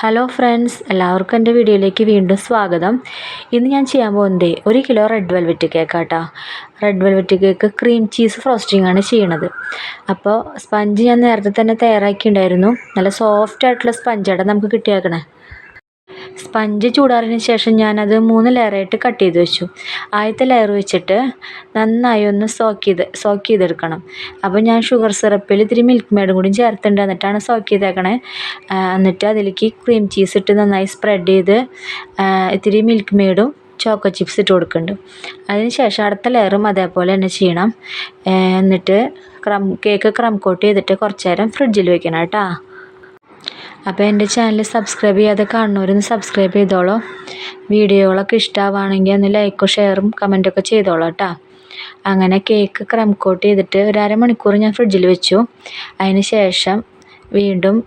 Hello friends എല്ലാവർക്കും എന്റെ വീഡിയോയിലേക്ക് വീണ്ടും സ്വാഗതം. ഇന്ന് ഞാൻ ചെയ്യാൻ പോകുന്നത് ഒരു kilo red velvet cake കേക്കാട്ടോ red velvet cake cream cheese frosting ആണ് ചെയ്യണത്. അപ്പോൾ സ്പഞ്ച് ഞാൻ നേരത്തെ തന്നെ തയ്യാറാക്കിയിട്ടുണ്ടായിരുന്നു. നല്ല സോഫ്റ്റ് ആയിട്ടുള്ള സ്പഞ്ചാണ് നമുക്ക് കിട്ടിയേക്കണേ. സ്പഞ്ച് ചൂടാറിന് ശേഷം ഞാനത് മൂന്ന് ലെയറായിട്ട് കട്ട് ചെയ്ത് വെച്ചു. ആദ്യത്തെ ലെയർ വെച്ചിട്ട് നന്നായി ഒന്ന് സോക്ക് ചെയ്ത് സോക്ക് ചെയ്തെടുക്കണം. അപ്പോൾ ഞാൻ ഷുഗർ സിറപ്പിൽ ഇത്തിരി മിൽക്ക് മെയ്ഡും കൂടി ചേർത്തിട്ടുണ്ട്. എന്നിട്ടാണ് സോക്ക് ചെയ്തേക്കണേ. എന്നിട്ട് അതിലേക്ക് ക്രീം ചീസ് ഇട്ട് നന്നായി സ്പ്രെഡ് ചെയ്ത് ഇത്തിരി മിൽക്ക് മെയ്ഡും ചോക്കോ ചിപ്സ് ഇട്ട് കൊടുക്കുന്നുണ്ട്. അതിന് ശേഷം അടുത്ത ലെയറും അതേപോലെ തന്നെ ചെയ്യണം. എന്നിട്ട് ക്രം കേക്ക് ക്രം കോട്ട് ചെയ്തിട്ട് കുറച്ച് നേരം ഫ്രിഡ്ജിൽ വെക്കണം കേട്ടോ. അപ്പോൾ എന്റെ ചാനൽ സബ്സ്ക്രൈബ് ചെയ്യാതെ കാണുന്നവരൊന്ന് സബ്സ്ക്രൈബ് ചെയ്തോളൂ. വീഡിയോകളൊക്കെ ഇഷ്ടമാവുകയാണെങ്കിൽ ഒന്ന് ലൈക്കും ഷെയറും കമന്റൊക്കെ ചെയ്തോളൂ കേട്ടോ. അങ്ങനെ കേക്ക് ക്രം കോട്ട് ചെയ്തിട്ട് ഒരു അരമണിക്കൂർ ഞാൻ ഫ്രിഡ്ജിൽ വെച്ചു. അതിന് ശേഷം വീണ്ടും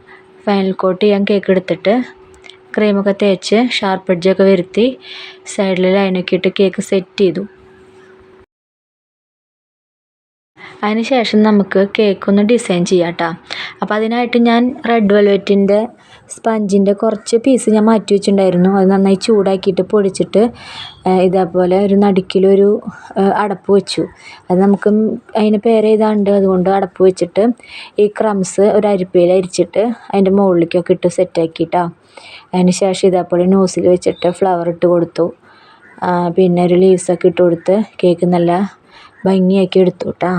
ഫൈനൽ കോട്ട് ചെയ്യാൻ കേക്ക് എടുത്തിട്ട് ക്രീമൊക്കെ തേച്ച് ഷാർപ്പ് എഡ്ജൊക്കെ വരുത്തി സൈഡിൽ ലൈനൊക്കെ ഇട്ട് കേക്ക് സെറ്റ് ചെയ്തു. അതിന് ശേഷം നമുക്ക് കേക്ക് ഒന്ന് ഡിസൈൻ ചെയ്യാം കേട്ടോ അപ്പോൾ അതിനായിട്ട് ഞാൻ റെഡ് വെൽവെറ്റിന്റെ സ്പഞ്ചിന്റെ കുറച്ച് പീസ് ഞാൻ മാറ്റി വെച്ചിട്ടുണ്ടായിരുന്നു. അത് നന്നായി ചൂടാക്കിയിട്ട് പൊടിച്ചിട്ട് ഇതേപോലെ ഒരു നടുക്കിലൊരു അടപ്പ് വെച്ചു. അത് നമുക്ക് അതിന് പേര് ഇതാണ്ട് അതുകൊണ്ട് അടപ്പ് വെച്ചിട്ട് ഈ ക്രംസ് ഒരു അരിപ്പയിൽ അരിച്ചിട്ട് അതിന്റെ മുകളിലേക്കൊക്കെ ഇട്ട് സെറ്റാക്കിയിട്ടാ അതിന് ശേഷം ഇതേപോലെ നോസിൽ വെച്ചിട്ട് ഫ്ലവർ ഇട്ട് കൊടുത്തു. പിന്നെ ഒരു ലീവ്സൊക്കെ ഇട്ട് കൊടുത്ത് കേക്ക് നല്ല ഭംഗിയാക്കി എടുത്തു കേട്ടോ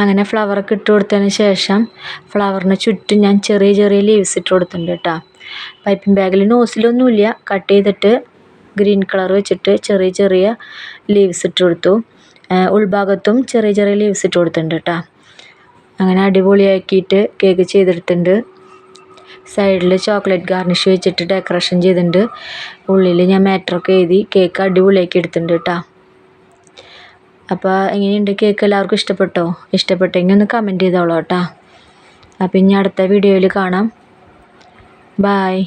അങ്ങനെ ഫ്ലവറൊക്കെ ഇട്ട് കൊടുത്തതിന് ശേഷം ഫ്ലവറിന് ചുറ്റും ഞാൻ ചെറിയ ചെറിയ ലീവ്സ് ഇട്ട് കൊടുത്തിട്ടുണ്ട് കേട്ടോ പൈപ്പിംഗ് ബാഗിൽ നോസിലൊന്നുമില്ല. കട്ട് ചെയ്തിട്ട് ഗ്രീൻ കളർ വെച്ചിട്ട് ചെറിയ ചെറിയ ലീവ്സ് ഇട്ട് കൊടുത്തു. ഉൾഭാഗത്തും ചെറിയ ചെറിയ ലീവ്സ് ഇട്ട് കൊടുത്തിട്ടുണ്ട് കേട്ടോ അങ്ങനെ അടിപൊളിയാക്കിയിട്ട് കേക്ക് ചെയ്തെടുത്തിട്ടുണ്ട്. സൈഡിൽ ചോക്ലേറ്റ് ഗാർണിഷ് വെച്ചിട്ട് ഡെക്കറേഷൻ ചെയ്തിട്ടുണ്ട്. ഉള്ളിൽ ഞാൻ മാറ്ററൊക്കെ എഴുതി കേക്ക് അടിപൊളിയാക്കി എടുത്തിട്ടുണ്ട് കേട്ടോ അപ്പോൾ എങ്ങനെയുണ്ട് കേക്ക് എല്ലാവർക്കും ഇഷ്ടപ്പെട്ടോ? ഇഷ്ടപ്പെട്ടെങ്കിൽ ഒന്ന് കമന്റ് ചെയ്തോളൂ കേട്ടോ. അപ്പോൾ ഇനി അടുത്ത വീഡിയോയിൽ കാണാം. ബായ്